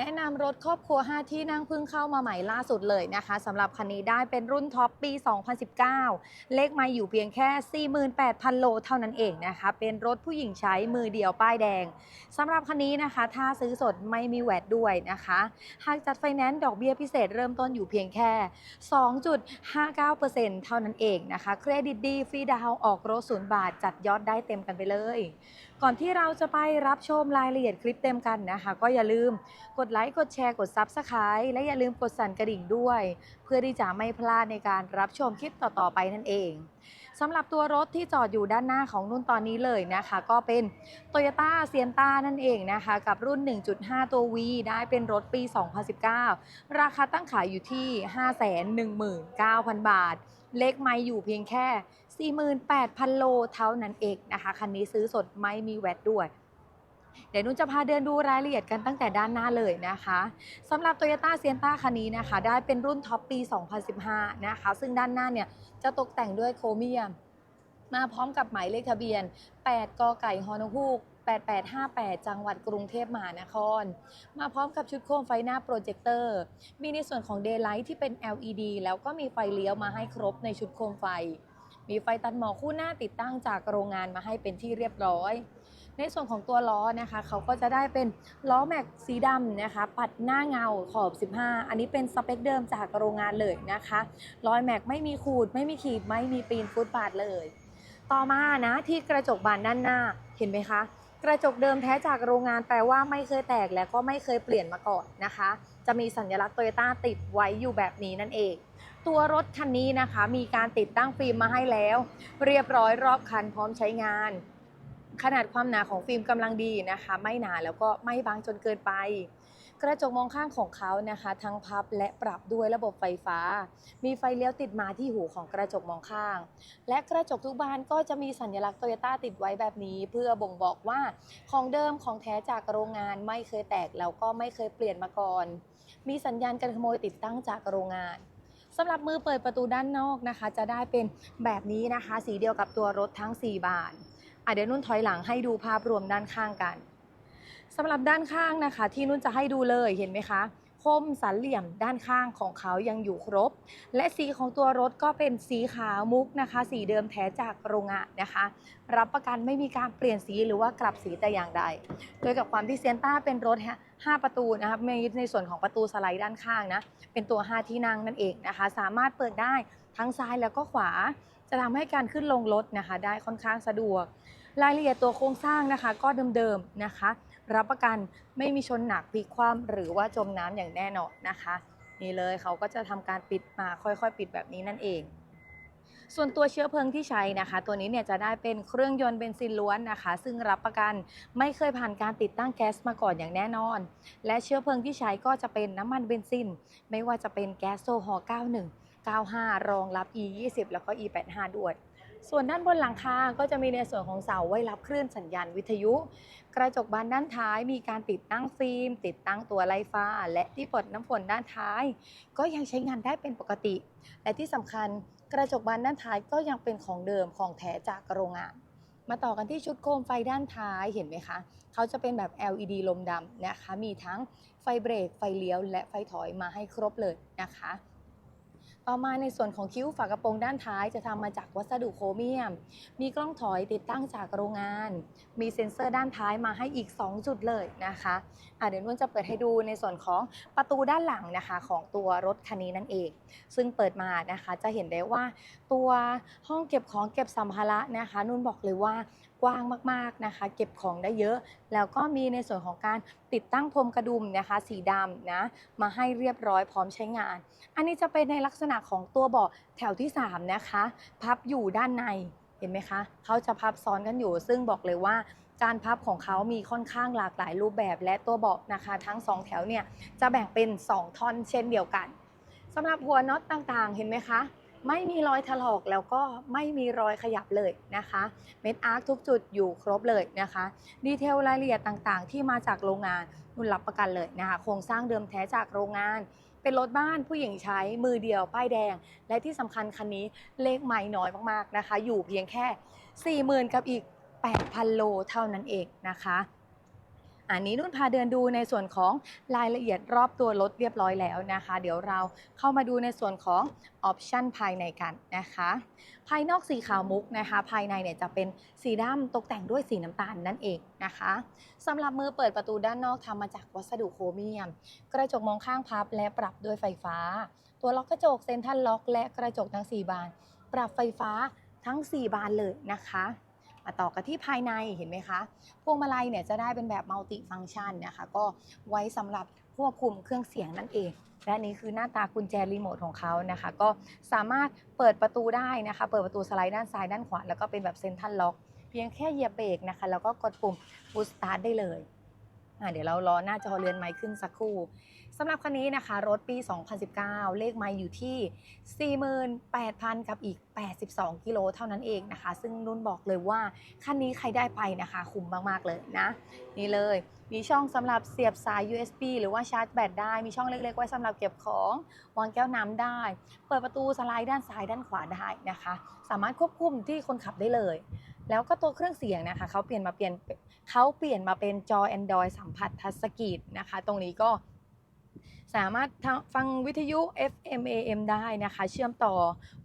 แนะนนำรถครอบครัว 5 ที่นั่งเพิ่งเข้ามาใหม่ล่าสุดเลยนะคะสำหรับคันนี้ได้เป็นรุ่นท็อปปี 2019 เลขไม่อยู่เพียงแค่ 48,000 โลเท่านั้นเองนะคะ เป็นรถผู้หญิงใช้มือเดียวป้ายแดงสำหรับคันนี้นะคะ ถ้าซื้อสดไม่มีแวดด้วยนะคะ หากจัดไฟแนนซ์ดอกเบี้ยพิเศษเริ่มต้นอยู่เพียงแค่ 2.59%เท่านั้นเองนะคะเครดิตดีฟรีดาวออกรถศูนย์บาทจัดยอดได้เต็มกันไปเลย ก่อนที่เราจะไปรับชมรายละเอียดคลิปเต็มกันนะคะ ก็อย่าลืมกดไลค์กดแชร์กด Subscribe และอย่าลืมกดสั่นกระดิ่งด้วย เพื่อที่จะไม่พลาดในการรับชมคลิปต่อๆไปนั่นเองสำหรับตัวรถที่จอดอยู่ด้านหน้าของนุ่นตอนนี้เลยนะคะ ก็เป็น Toyota s i e n t a นั่นเองนะคะ กับรุ่น 1.5 ตัว V ได้เป็นรถปี 2019 ราคาตั้งขายอยู่ที่ 519,000 บาท เลขไม่อยู่เพียงแค่ 48,000 โลเท่านั้นเองนะคะ คันนี้ซื้อสดไม่มีแวดด้วย เดี๋ยวนุ่นจะพาเดินดูรายละเอียดกันตั้งแต่ด้านหน้าเลยนะคะสำหรับ Toyota s i e n t a คันนี้นะคะ ได้เป็นรุ่นท็อปปี 2015 นะคะ ซึ่งด้านหน้าเนี่ยจะตกแต่งด้วยโครเมียม มาพร้อมกับหมายเลขทะเบียน 8 กไก่ฮอนฮูก8858 จังหวัดกรุงเทพมหานคร มาพร้อมกับชุดโคมไฟหน้าโปรเจคเตอร์ มีในส่วนของ Daylight ที่เป็น LED แล้วก็มีไฟเลี้ยวมาให้ครบในชุดโคมไฟ มีไฟตัดหมอกคู่หน้าติดตั้งจากโรงงานมาให้เป็นที่เรียบร้อย ในส่วนของตัวล้อนะคะเขาก็จะได้เป็นล้อแม็กสีดำนะคะ ปัดหน้าเงาขอบ 15 อันนี้เป็นสเปคเดิมจากโรงงานเลยนะคะรอยแม็กไม่มีขูด ไม่มีขีดไม่มีปีนฟุตบาทเลย ต่อมานะที่กระจกบานด้านหน้าเห็นไหมคะกระจกเดิมแท้จากโรงงานแปลว่าไม่เคยแตกและก็ไม่เคยเปลี่ยนมาก่อนนะคะ จะมีสัญลักษณ์โตโยต้าติดไว้อยู่แบบนี้นั่นเอง ตัวรถคันนี้นะคะ มีการติดตั้งฟิล์มมาให้แล้ว เรียบร้อยรอบคันพร้อมใช้งาน ขนาดความหนาของฟิล์มกำลังดีนะคะ ไม่หนาแล้วก็ไม่บางจนเกินไป กระจกมองข้างของเขานะคะ ทั้งพับและปรับด้วยระบบไฟฟ้า มีไฟเลี้ยวติดมาที่หูของกระจกมองข้าง และกระจกทุกบานก็จะมีสัญลักษณ์โตโยต้าติดไว้แบบนี้ เพื่อบ่งบอกว่าของเดิมของแท้จากโรงงานไม่เคยแตกแล้วก็ไม่เคยเปลี่ยนมาก่อน มีสัญญาณการขโมยติดตั้งจากโรงงานสำหรับมือเปิดประตูด้านนอกนะคะ จะได้เป็นแบบนี้นะคะ สีเดียวกับตัวรถทั้ง 4 บาน เดี๋ยวนุ่นถอยหลังให้ดูภาพรวมด้านข้างกันสำหรับด้านข้างนะคะ ที่นุ่นจะให้ดูเลยเห็นไหมคะคมสันเหลี่ยมด้านข้างของเขายังอยู่ครบ และสีของตัวรถก็เป็นสีขาวมุกนะคะ สีเดิมแท้จากโรงงานนะคะ รับประกันไม่มีการเปลี่ยนสีหรือว่ากลับสีแต่อย่างใด โดยกับความที่เซียนต้าเป็นรถ5ประตูนะคะมีในส่วนของประตูสไลด์ด้านข้างนะเป็นตัว 5 ที่นั่งนั่นเองนะคะ สามารถเปิดได้ทั้งซ้ายแล้วก็ขวา จะทำให้การขึ้นลงรถนะคะ ได้ค่อนข้างสะดวก รายละเอียดตัวโครงสร้างนะคะ ก็เดิมๆนะคะ รับประกันไม่มีชนหนักพลิกคว่ำหรือว่าจมน้ำอย่างแน่นอนนะคะ นี่เลยเขาก็จะทำการปิดมาค่อยๆ ปิดแบบนี้นั่นเอง ส่วนตัวเชื้อเพลิงที่ใช้นะคะ ตัวนี้เนี่ยจะได้เป็นเครื่องยนต์เบนซินล้วนนะคะ ซึ่งรับประกันไม่เคยผ่านการติดตั้งแก๊สมาก่อนอย่างแน่นอน และเชื้อเพลิงที่ใช้ก็จะเป็นน้ำมันเบนซิน ไม่ว่าจะเป็นแก๊สโซฮอล์91 95 รองรับ E20 แล้วก็ E85 ด้วย ส่วนด้านบนหลังคา ก็จะมีในส่วนของเสาไว้รับคลื่นสัญญาณวิทยุ กระจกบานด้านท้ายมีการติดตั้งฟิล์ม ติดตั้งตัวไล่ฟ้า และที่ปลดน้ำฝนด้านท้าย ก็ยังใช้งานได้เป็นปกติ และที่สำคัญกระจกบานด้านท้ายก็ยังเป็นของเดิมของแท้จากโรงงานมาต่อกันที่ชุดโคมไฟด้านท้ายเห็นไหมคะ เขาจะเป็นแบบ LED ลมดำนะคะ มีทั้งไฟเบรก ไฟเลี้ยว และไฟถอยมาให้ครบเลยนะคะ ต่อมาในส่วนของคิ้วฝากระโปรงด้านท้ายจะทำมาจากวัสดุโครเมียม มีกล้องถอยติดตั้งจากโรงงาน มีเซ็นเซอร์ด้านท้ายมาให้อีก 2 จุดเลยนะคะะเดี๋ยวนุ่นจะเปิดให้ดูในส่วนของประตูด้านหลังนะคะของตัวรถคันนี้นั่นเอง ซึ่งเปิดมานะคะจะเห็นได้ว่าตัวห้องเก็บของเก็บสัมภาระนะคะนุ่นบอกเลยว่า กว้างมากๆนะคะ เก็บของได้เยอะ แล้วก็มีในส่วนของการติดตั้งพรมกระดุมนะคะ สีดำนะมาให้เรียบร้อยพร้อมใช้งาน อันนี้จะเป็นในลักษณะของตัวเบาะแถวที่ 3 นะคะ พับอยู่ด้านในเห็นไหมคะเขาจะพับซ้อนกันอยู่ ซึ่งบอกเลยว่าการพับของเขามีค่อนข้างหลากหลายรูปแบบ และตัวเบาะนะคะ ทั้ง 2 แถวเนี่ยจะแบ่งเป็น 2 ท่อนเช่นเดียวกันสำหรับหัวน็อตต่างๆ เห็นไหมคะ ไม่มีรอยถลอกแล้วก็ไม่มีรอยขยับเลยนะคะเม็ดอาร์คทุกจุดอยู่ครบเลยนะคะดีเทลรายละเอียดต่างๆ ที่มาจากโรงงานนุ่นรับประกันเลยนะคะโครงสร้างเดิมแท้จากโรงงาน เป็นรถบ้านผู้หญิงใช้มือเดียวป้ายแดง และที่สำคัญคันนี้เลขไม่น้อยมากๆนะคะ อยู่เพียงแค่ 40,000 กับอีก 8,000 โลเท่านั้นเองนะคะ อันนี้นุ่นพาเดินดูในส่วนของรายละเอียดรอบตัวรถเรียบร้อยแล้วนะคะ เดี๋ยวเราเข้ามาดูในส่วนของออปชันภายในกันนะคะ ภายนอกสีขาวมุกนะคะ ภายในเนี่ยจะเป็นสีดำตกแต่งด้วยสีน้ำตาลนั่นเองนะคะสำหรับมือเปิดประตูด้านนอกทำมาจากวัสดุโครเมียม กระจกมองข้างพับและปรับด้วยไฟฟ้า ตัวล็อกกระจกเซ็นทรัลล็อก และกระจกทั้ง 4 บาน ปรับไฟฟ้าทั้ง 4 บานเลยนะคะ มาต่อกันที่ภายในเห็นไหมคะ พวงมาลัยเนี่ยจะได้เป็นแบบมัลติฟังชันนะคะ ก็ไว้สำหรับควบคุมเครื่องเสียงนั่นเอง และนี่คือหน้าตากุญแจรีโมทของเขานะคะ ก็สามารถเปิดประตูได้นะคะ เปิดประตูสไลด์ด้านซ้ายด้านขวา แล้วก็เป็นแบบเซ็นทรัลล็อก เพียงแค่เหยียบเบรกนะคะ แล้วก็กดปุ่มบูสตาร์ทได้เลย เดี๋ยวเรารอหน้าจอเรือนไม้ขึ้นสักครู่สำหรับคันนี้นะคะ รถปี 2019 เลขไม้อยู่ที่ 48,000 กับอีก 82 กิโลเท่านั้นเองนะคะ ซึ่งนุ่นบอกเลยว่า คันนี้ใครได้ไปนะคะ คุ้มมาก ๆ เลยนะ นี่เลย มีช่องสำหรับเสียบสาย USB หรือว่าชาร์จแบตได้ มีช่องเล็ก ๆ ไว้สำหรับเก็บของ วางแก้วน้ำได้ เปิดประตูสไลด์ด้านซ้ายด้านขวาได้นะคะ สามารถควบคุมที่คนขับได้เลย แล้วก็ตัวเครื่องเสียงนะคะเขาเปลี่ยนมาเปลี่ยนเขาเปลี่ยนมาเป็นจอ Android สัมผัสทัชสกรีนนะคะ ตรงนี้ก็สามารถฟังวิทยุ FM AM ได้นะคะ เชื่อมต่อ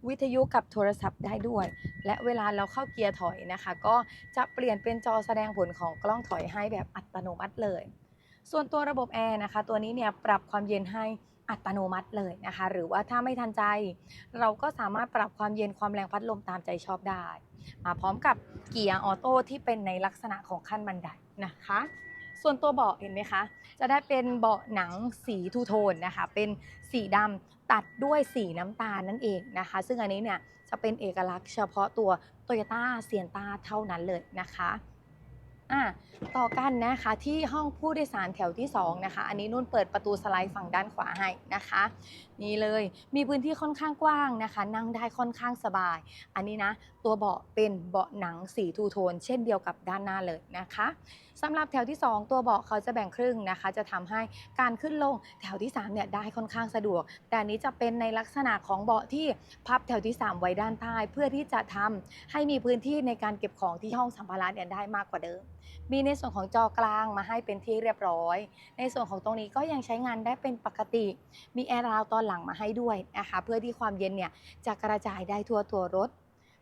วิทยุกับโทรศัพท์ได้ด้วย และเวลาเราเข้าเกียร์ถอยนะคะ ก็จะเปลี่ยนเป็นจอแสดงผลของกล้องถอยให้แบบอัตโนมัติเลย ส่วนตัวระบบแอร์นะคะ ตัวนี้เนี่ยปรับความเย็นให้ อัตโนมัติเลยนะคะ หรือว่าถ้าไม่ทันใจ เราก็สามารถปรับความเย็นความแรงพัดลมตามใจชอบได้ มาพร้อมกับเกียร์ออโต้ที่เป็นในลักษณะของขั้นบันไดนะคะ ส่วนตัวเบาะเห็นไหมคะ จะได้เป็นเบาะหนังสีทูโทนนะคะ เป็นสีดำตัดด้วยสีน้ำตาลนั่นเองนะคะ ซึ่งอันนี้เนี่ยจะเป็นเอกลักษณ์เฉพาะตัว Toyota s i e n t a เท่านั้นเลยนะคะ อะต่อกันนะคะที่ห้องผู้โดยสารแถวที่2นะคะอันนี้นุ่นเปิดประตูสไลด์ฝั่งด้านขวาให้นะคะ นี่เลยมีพื้นที่ค่อนข้างกว้างนะคะ นั่งได้ค่อนข้างสบาย อันนี้นะ ตัวเบาะเป็นเบาะหนังสีทูโทน เช่นเดียวกับด้านหน้าเลยนะคะสำหรับแถวที่ 2 ตัวเบาะเขาจะแบ่งครึ่งนะคะ จะทำให้การขึ้นลงแถวที่3เนี่ยได้ค่อนข้างสะดวก แต่อันนี้จะเป็นในลักษณะของเบาะที่พับแถวที่ 3 ไว้ด้านใต้เพื่อที่จะทำให้มีพื้นที่ในการเก็บของที่ห้องสัมภาระเนี่ยได้มากกว่าเดิม มีในส่วนของจอกลางมาให้เป็นที่เรียบร้อย ในส่วนของตรงนี้ก็ยังใช้งานได้เป็นปกติ มีแอร์ราวตอนหลังมาให้ด้วยนะคะเพื่อที่ความเย็นเนี่ยจะกระจายได้ทั่วตัวรถ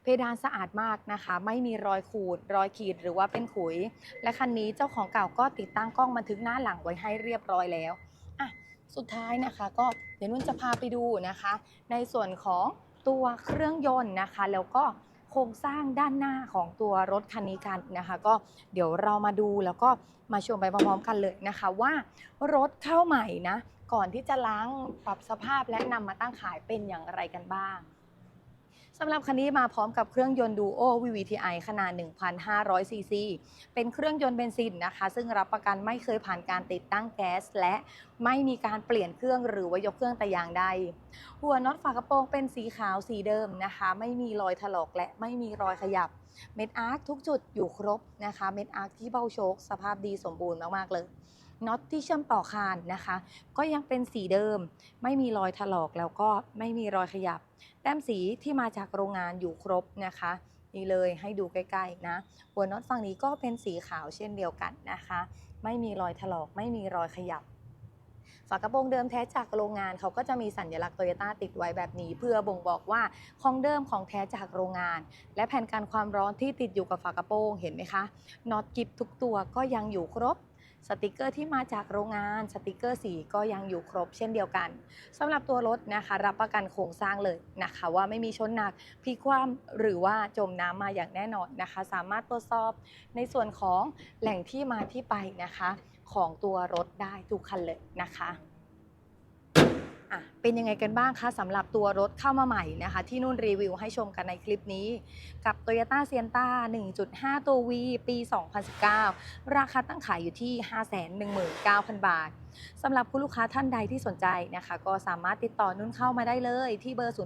เพดานสะอาดมากนะคะ ไม่มีรอยขูด รอยขีดหรือว่าเป็นขุย และคันนี้เจ้าของเก่าก็ติดตั้งกล้องบันทึกหน้าหลังไว้ให้เรียบร้อยแล้วอะสุดท้ายนะคะก็เดี๋ยวนุ่นจะพาไปดูนะคะ ในส่วนของตัวเครื่องยนต์นะคะ แล้วก็ ครงสร้างด้านหน้าของตัวรถคันนี้กันนะคะ ก็เดี๋ยวเรามาดูแล้วก็มาชมไปพร้อมๆกันเลยนะคะว่ารถเข้าใหม่นะ ก่อนที่จะล้างปรับสภาพและนำมาตั้งขายเป็นอย่างไรกันบ้าง สำหรับคันนี้มาพร้อมกับเครื่องยนต์ Duo VVTi ขนาด 1,500 ซีซี เป็นเครื่องยนต์เบนซินนะคะ ซึ่งรับประกันไม่เคยผ่านการติดตั้งแก๊ส และไม่มีการเปลี่ยนเครื่องหรือว่ายกเครื่องแต่อย่างใด หัวน็อตฝากระโปรงเป็นสีขาวสีเดิมนะคะ ไม่มีรอยถลอกและไม่มีรอยขยับ เม็ดอาร์คทุกจุดอยู่ครบนะคะ เม็ดอาร์คที่เบ้าโชค สภาพดีสมบูรณ์มากๆเลย น็อตที่เชื่อมต่อคานนะคะ ก็ยังเป็นสีเดิม ไม่มีรอยถลอกแล้วก็ไม่มีรอยขยับ แต้มสีที่มาจากโรงงานอยู่ครบนะคะนี่เลยให้ดูใกล้ๆนะหัวน็อตฝั่งนี้ก็เป็นสีขาวเช่นเดียวกันนะคะ ไม่มีรอยถลอกไม่มีรอยขยับ ฝากระโปรงเดิมแท้จากโรงงานเขาก็จะมีสัญลักษณ์โตโยต้าติดไว้แบบนี้ เพื่อบ่งบอกว่าของเดิมของแท้จากโรงงาน และแผ่นกันความร้อนที่ติดอยู่กับฝากระโปรงเห็นไหมคะน็อตกิบทุกตัวก็ยังอยู่ครบ สติกเกอร์ที่มาจากโรงงานสติกเกอร์สีก็ยังอยู่ครบเช่นเดียวกันสำหรับตัวรถนะคะ รับประกันโครงสร้างเลยนะคะ ว่าไม่มีชนหนักพลิกคว่ำหรือว่าจมน้ำมาอย่างแน่นอนนะคะ สามารถตรวจสอบในส่วนของแหล่งที่มาที่ไปนะคะ ของตัวรถได้ทุกคันเลยนะคะ อะเป็นยังไงกันบ้างคะสำหรับตัวรถเข้ามาใหม่นะคะ ที่นุ่นรีวิวให้ชมกันในคลิปนี้ กับ Toyota Sienna 1.5 ตัว V ปี 2019 ราคาตั้งขายอยู่ที่ 519,000 บาทสำหรับคุณลูกค้าท่านใดที่สนใจนะคะ ก็สามารถติดต่อนุ่นเข้ามาได้เลยที่เบอร์ 084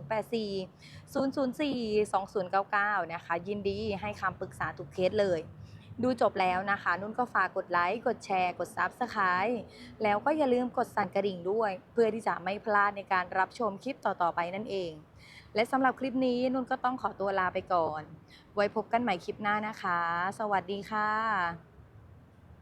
004 2099 นะคะ ยินดีให้คำปรึกษาทุกเคสเลย ดูจบแล้วนะคะ นุ่นก็ฝากกดไลค์ กดแชร์ กด Subscribe แล้วก็อย่าลืมกดสั่นกระดิ่งด้วย เพื่อที่จะไม่พลาดในการรับชมคลิปต่อๆไปนั่นเอง และสำหรับคลิปนี้นุ่นก็ต้องขอตัวลาไปก่อน ไว้พบกันใหม่คลิปหน้านะคะ สวัสดีค่ะ